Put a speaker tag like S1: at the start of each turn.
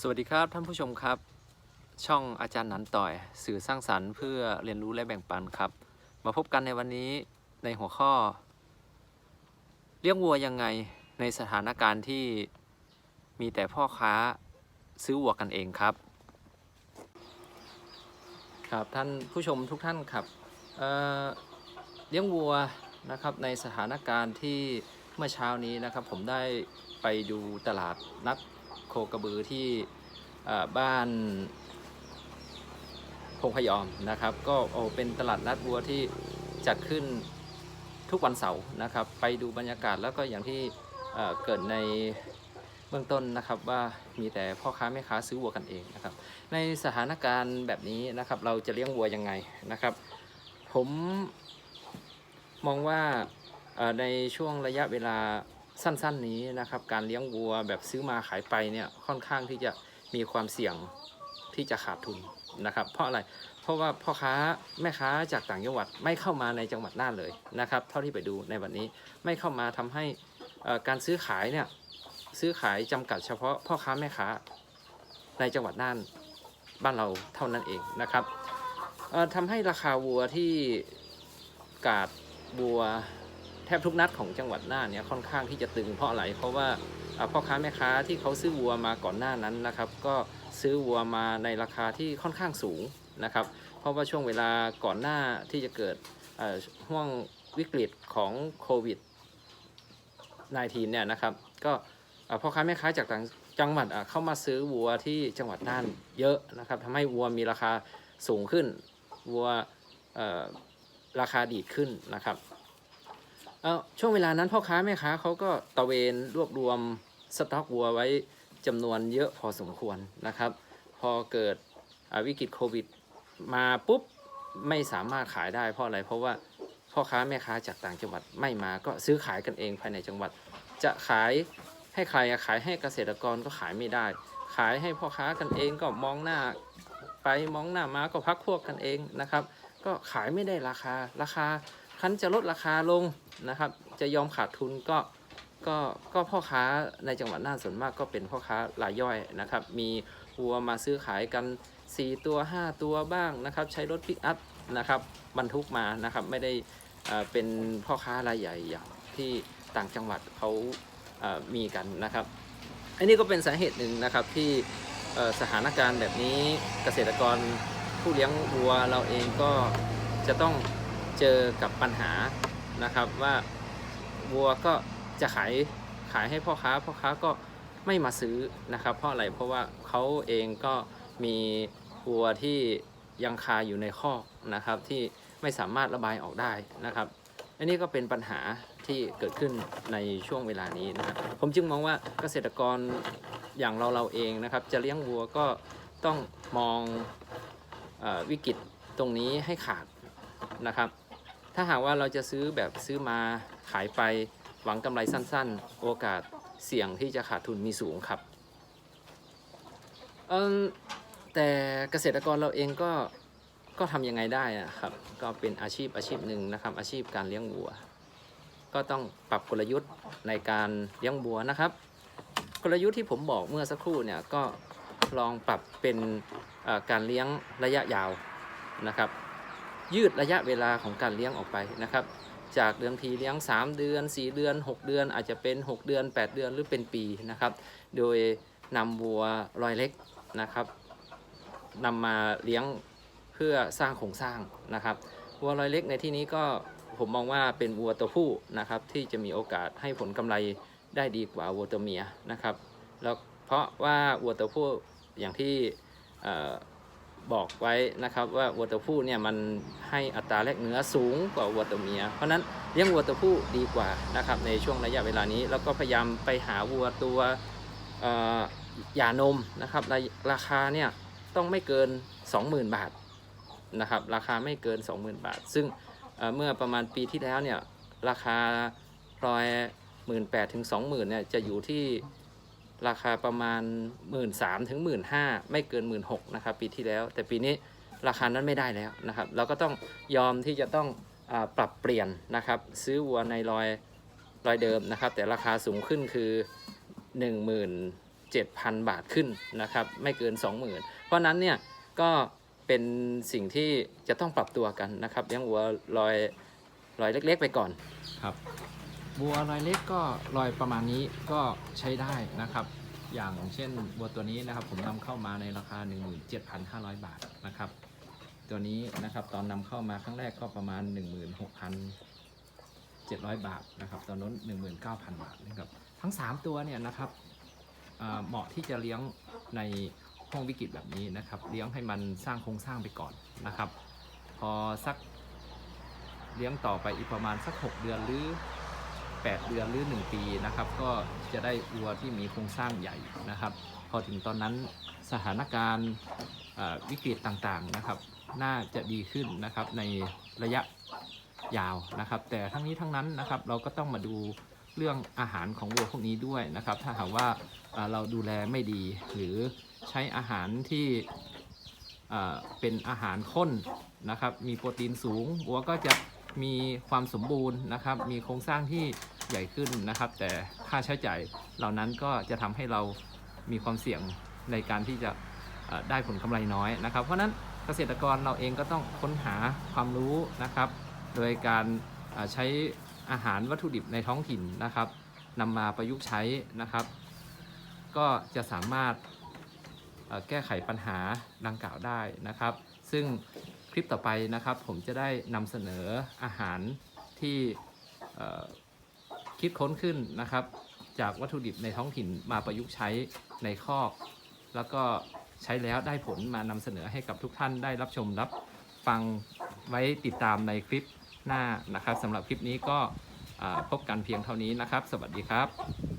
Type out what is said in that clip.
S1: สวัสดีครับท่านผู้ชมครับ ช่องอาจารย์นันต่อย สื่อสร้างสรรค์เพื่อเรียนรู้และแบ่งปันครับ มาพบกันในวันนี้ในหัวข้อ เลี้ยงวัวยังไงในสถานการณ์ที่มีแต่พ่อค้าซื้อวัวกันเองครับ ครับท่านผู้ชมทุกท่านครับเเลี้ยงวัวนะครับในสถานการณ์ที่เมื่อเช้านี้นะครับ ผมได้ไปดูตลาดนัด โคกระบือที่บ้านพงพยอมนะครับ ก็โอ้เป็นตลาดนัดวัวที่จัดขึ้นทุกวันเสาร์นะครับ ไปดูบรรยากาศแล้วก็อย่างที่เกิดในเบื้องต้นนะครับว่ามีแต่พ่อค้าแม่ค้าซื้อวัวกันเองนะครับ ในสถานการณ์แบบนี้นะครับ เราจะเลี้ยงวัวยังไงนะครับ ผมมองว่าในช่วงระยะเวลา สั้นๆนี้นะครับ การเลี้ยงวัวแบบซื้อมาขายไปเนี่ยค่อนข้างที่จะมีความเสี่ยงที่จะขาดทุนนะครับ เพราะอะไรเพราะว่าพ่อค้าแม่ค้าจากต่างจังหวัดไม่เข้ามาในจังหวัดน่านเลยนะครับ เท่าที่ไปดูในวันนี้ไม่เข้ามาทำให้การซื้อขายเนี่ยซื้อขายจำกัดเฉพาะพ่อค้าแม่ค้าในจังหวัดน่านบ้านเราเท่านั้นเองนะครับเอ่อทำให้ราคาวัวที่กาดวัว บทุกนัดของจังหวัดน่านเนี่ยค่อนข้างที่จะตึงเพราะอะไรเพราะว่าพ่อค้าแม่ค้าที่เขาซื้อวัวมาก่อนหน้านั้นนะครับ ก็ซื้อวัวมาในราคาที่ค่อนข้างสูงนะครับ เพราะว่าช่วงเวลาก่อนหน้าที่จะเกิดเอ่อห่วงวิกฤตของโควิด -19 เนี่ยนะครับ ก็พ่อค้าแม่ค้าจากต่างจังหวัดเข้ามาซื้อวัวที่จังหวัดน่านเยอะนะครับทำให้วัวมีราคาสูงขึ้นวัวราคาดีดขึ้นนะครับ เอ่อช่วงเวลานั้นพ่อค้าแม่ค้าเขาก็ตระเวนรวบรวมสต็อกวัวไว้จำนวนเยอะพอสมควรนะครับ พอเกิดวิกฤตโควิดมาปุ๊บไม่สามารถขายได้เพราะอะไร เพราะว่าพ่อค้าแม่ค้าจากต่างจังหวัดไม่มาก็ซื้อขายกันเองภายในจังหวัด จะขายให้ใครขายให้เกษตรกรก็ขายไม่ได้ ขายให้พ่อค้ากันเองก็มองหน้าไปมองหน้ามาก็พักพวกกันเองนะครับ ก็ขายไม่ได้ราคาราคา คันจะลดราคาลงนะครับ จะยอมขาดทุนก็ก็ก็พ่อค้าในจังหวัดน่านส่วนมากก็เป็นพ่อค้ารายย่อยนะครับ มีวัวมาซื้อขายกัน 4 ตัว 5 ตัวบ้างนะครับ ใช้รถปิกอัพนะครับบรรทุกมานะครับไม่ได้เป็นพ่อค้ารายใหญ่อย่างที่ต่างจังหวัดเขามีกันนะครับ อันนี้ก็เป็นสาเหตุหนึ่งนะครับที่สถานการณ์แบบนี้เกษตรกรผู้เลี้ยงวัวเราเองก็จะต้อง เจอกับปัญหานะครับว่าวัวก็จะขายขายให้พ่อค้าพ่อค้าก็ไม่มาซื้อนะครับเพราะอะไรเพราะว่าเขาเองก็มีวัวที่ยังคาอยู่ในคอกนะครับที่ไม่สามารถระบายออกได้นะครับ อันนี้ก็เป็นปัญหาที่เกิดขึ้นในช่วงเวลานี้นะครับผมจึงมองว่าเกษตรกรอย่างเราเราเองนะครับ จะเลี้ยงวัวก็ต้องมองอวิกฤตตรงนี้ให้ขาดนะครับ ถ้าหากว่าเราจะซื้อแบบซื้อมาขายไปหวังกำไรสั้นๆ โอกาสเสี่ยงที่จะขาดทุนมีสูงครับแต่เกษตรกรเราเองก็ก็ทำยังไงได้อะครับ ก็เป็นอาชีพอาชีพหนึ่งนะครับ อาชีพการเลี้ยงวัว ก็ต้องปรับกลยุทธ์ในการเลี้ยงวัวนะครับ กลยุทธ์ที่ผมบอกเมื่อสักครู่เนี่ยก็ลองปรับเป็นการเลี้ยงระยะยาวนะครับ ยืดระยะเวลาของการเลี้ยงออกไปนะครับ จากเดิมทีเลี้ยง 3 เดือน 4 เดือน 6 เดือน อาจจะเป็น 6 เดือน 8 เดือนหรือเป็นปีนะครับ โดยนำวัวรอยเล็กนะครับนำมาเลี้ยงเพื่อสร้างโครงสร้างนะครับ วัวรอยเล็กในที่นี้ก็ผมมองว่าเป็นวัวตัวผู้นะครับ ที่จะมีโอกาสให้ผลกำไรได้ดีกว่าวัวตัวเมียนะครับ แล้วเพราะว่าวัวตัวผู้อย่างที่ บอกไว้นะครับว่าวัวตัวผู้เนี่ยมันให้อัตราแลกเนื้อสูงกว่าวัวตัวเมีย เพราะนั้นเลี้ยงวัวตัวผู้ดีกว่านะครับในช่วงระยะเวลานี้ แล้วก็พยายามไปหาวัวตัวหย่านมนะครับราคาเนี่ยต้องไม่เกิน 20,000 บาทนะครับราคาไม่เกิน 20,000 บาท ซึ่งเเมื่อประมาณปีที่แล้วเนี่ยราคาร้อยหมื่นแปดถึงสองหมื่นเนี่ยจะอยู่ที่ ราคาประมาณ 1 3ื่นถึงหมื่นห้าไม่เกิน 1 6ื่นนะครับปีที่แล้ว แต่ปีนี้ราคานั้นไม่ได้แล้วนะครับ เราก็ต้องยอมที่จะต้องอปรับเปลี่ยนนะครับ ซื้อวัวในรอยรอยเดิมนะครับ แต่ราคาสูงขึ้นคือ 17,000 บาทขึ้นนะครับ ไม่เกิน 20,000 เพราะนั้นเนี่ยก็เป็นสิ่งที่จะต้องปรับตัวกันนะครับเลี้ยงวัวลอยลอยเล็ก ๆ ไปก่อนครับ วัวลอยเล็กก็ลอยประมาณนี้ก็ใช้ได้นะครับ อย่างเช่นวัวตัวนี้นะครับ ผมนำเข้ามาในราคา 17,500 บาทนะครับ ตัวนี้นะครับตอนนำเข้ามาครั้งแรกก็ประมาณ 16,700 บาทนะครับ ตอนนั้น 19,000 บาทนะครับทั้ง 3 ตัวเนี่ยนะครับเหมาะที่จะเลี้ยงในห้องวิกฤตแบบนี้นะครับ เลี้ยงให้มันสร้างโครงสร้างไปก่อนนะครับ พอสักเลี้ยงต่อไปอีกประมาณสัก 6 เดือนหรือ 8 เดือนหรือ 1 ปีนะครับ ก็จะได้วัวที่มีโครงสร้างใหญ่นะครับ พอถึงตอนนั้นสถานการณ์วิกฤตต่างๆนะครับ น่าจะดีขึ้นนะครับในระยะยาวนะครับ แต่ทั้งนี้ทั้งนั้นนะครับเราก็ต้องมาดูเรื่องอาหารของวัวพวกนี้ด้วยนะครับ ถ้าหากว่าเราดูแลไม่ดี หรือใช้อาหารที่เป็นอาหารข้นนะครับ มีโปรตีนสูงวัวก็จะ มีความสมบูรณ์นะครับ มีโครงสร้างที่ใหญ่ขึ้นนะครับ แต่ค่าใช้จ่ายเหล่านั้นก็จะทำให้เรามีความเสี่ยงในการที่จะได้ผลกำไรน้อยนะครับ เพราะนั้นเกษตรกรเราเองก็ต้องค้นหาความรู้นะครับ โดยการใช้อาหารวัตถุดิบในท้องถิ่นนะครับนำมาประยุกต์ใช้นะครับ ก็จะสามารถแก้ไขปัญหาดังกล่าวได้นะครับ ซึ่ง คลิปต่อไปนะครับ ผมจะได้นำเสนออาหารที่คิดค้นขึ้นนะครับ จากวัตถุดิบในท้องถิ่นมาประยุกต์ใช้ในคอก แล้วก็ใช้แล้วได้ผลมานำเสนอให้กับทุกท่านได้รับชมรับฟังไว้ติดตามในคลิปหน้านะครับสำหรับคลิปนี้ก็พบกันเพียงเท่านี้นะครับ สวัสดีครับ